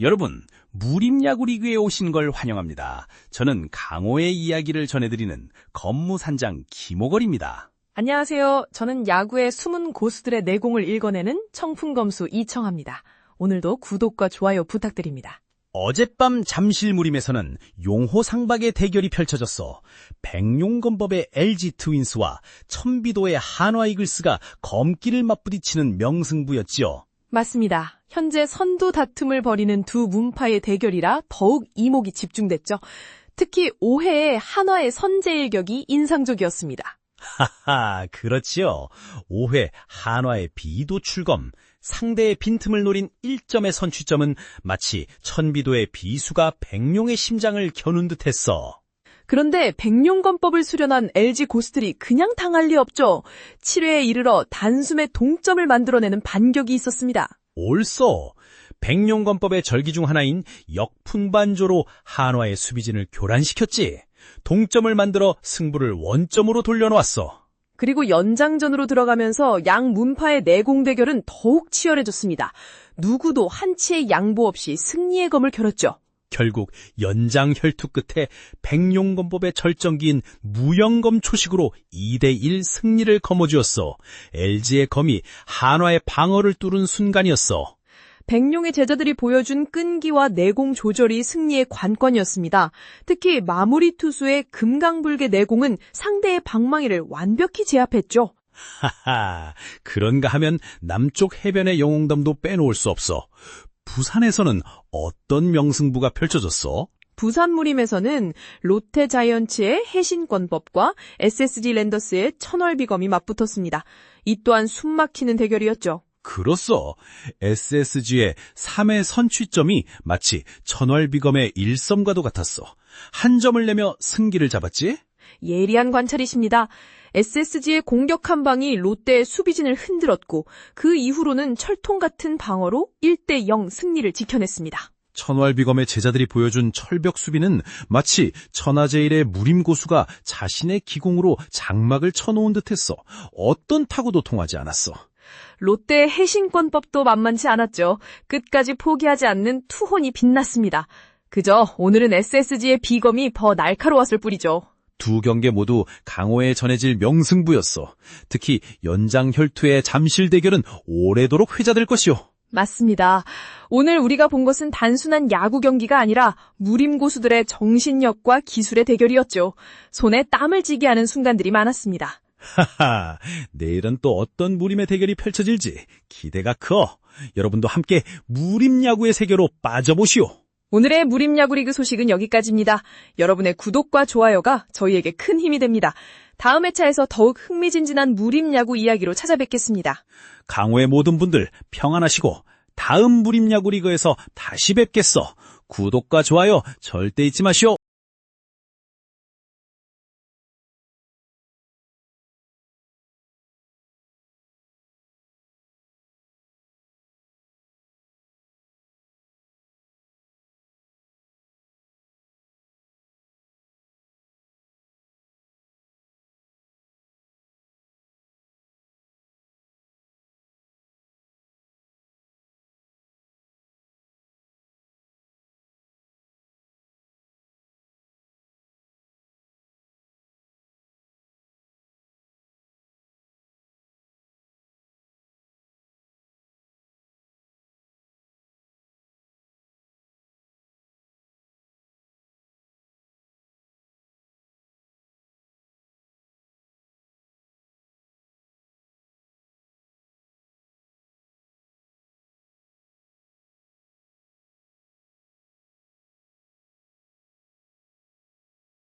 여러분, 무림야구 리그에 오신 걸 환영합니다. 저는 강호의 이야기를 전해드리는 건무산장 김호걸입니다. 안녕하세요. 저는 야구의 숨은 고수들의 내공을 읽어내는 청풍검수 이청합니다. 오늘도 구독과 좋아요 부탁드립니다. 어젯밤 잠실 무림에서는 용호 상박의 대결이 펼쳐졌어. 백룡건법의 LG 트윈스와 천비도의 한화 이글스가 검기를 맞부딪히는 명승부였지요. 맞습니다. 현재 선두 다툼을 벌이는 두 문파의 대결이라 더욱 이목이 집중됐죠. 특히 5회의 한화의 선제일격이 인상적이었습니다. 하하, 그렇지요. 5회 한화의 비도 출검, 상대의 빈틈을 노린 1점의 선취점은 마치 천비도의 비수가 백룡의 심장을 겨눈 듯했어. 그런데 백룡건법을 수련한 LG 고수들이 그냥 당할 리 없죠. 7회에 이르러 단숨에 동점을 만들어내는 반격이 있었습니다. 옳소. 백룡건법의 절기 중 하나인 역풍반조로 한화의 수비진을 교란시켰지. 동점을 만들어 승부를 원점으로 돌려놓았어. 그리고 연장전으로 들어가면서 양 문파의 내공 대결은 더욱 치열해졌습니다. 누구도 한치의 양보 없이 승리의 검을 겨뤘죠. 결국 연장 혈투 끝에 백룡건법의 절정기인 무영검 초식으로 2대1 승리를 거머쥐었어. LG의 검이 한화의 방어를 뚫은 순간이었어. 백룡의 제자들이 보여준 끈기와 내공 조절이 승리의 관건이었습니다. 특히 마무리 투수의 금강불개 내공은 상대의 방망이를 완벽히 제압했죠. 하하, 그런가 하면 남쪽 해변의 영웅담도 빼놓을 수 없어. 부산에서는 어떤 명승부가 펼쳐졌어? 부산 무림에서는 롯데 자이언츠의 해신권법과 SSG 랜더스의 천월비검이 맞붙었습니다. 이 또한 숨막히는 대결이었죠. 그렇소. SSG의 3회 선취점이 마치 천월비검의 1점과도 같았어. 한 점을 내며 승기를 잡았지? 예리한 관찰이십니다. SSG의 공격 한 방이 롯데의 수비진을 흔들었고 그 이후로는 철통 같은 방어로 1대 0 승리를 지켜냈습니다. 천월비검의 제자들이 보여준 철벽 수비는 마치 천하제일의 무림고수가 자신의 기공으로 장막을 쳐놓은 듯했어. 어떤 타구도 통하지 않았어. 롯데의 해신권법도 만만치 않았죠. 끝까지 포기하지 않는 투혼이 빛났습니다. 그저 오늘은 SSG의 비검이 더 날카로웠을 뿐이죠. 두 경기 모두 강호에 전해질 명승부였어. 특히 연장 혈투의 잠실 대결은 오래도록 회자될 것이오. 맞습니다. 오늘 우리가 본 것은 단순한 야구 경기가 아니라 무림 고수들의 정신력과 기술의 대결이었죠. 손에 땀을 쥐게 하는 순간들이 많았습니다. 하하, 내일은 또 어떤 무림의 대결이 펼쳐질지 기대가 커. 여러분도 함께 무림 야구의 세계로 빠져보시오. 오늘의 무림야구 리그 소식은 여기까지입니다. 여러분의 구독과 좋아요가 저희에게 큰 힘이 됩니다. 다음 회차에서 더욱 흥미진진한 무림야구 이야기로 찾아뵙겠습니다. 강호의 모든 분들 평안하시고 다음 무림 야구 리그에서 다시 뵙겠어. 구독과 좋아요 절대 잊지 마시오.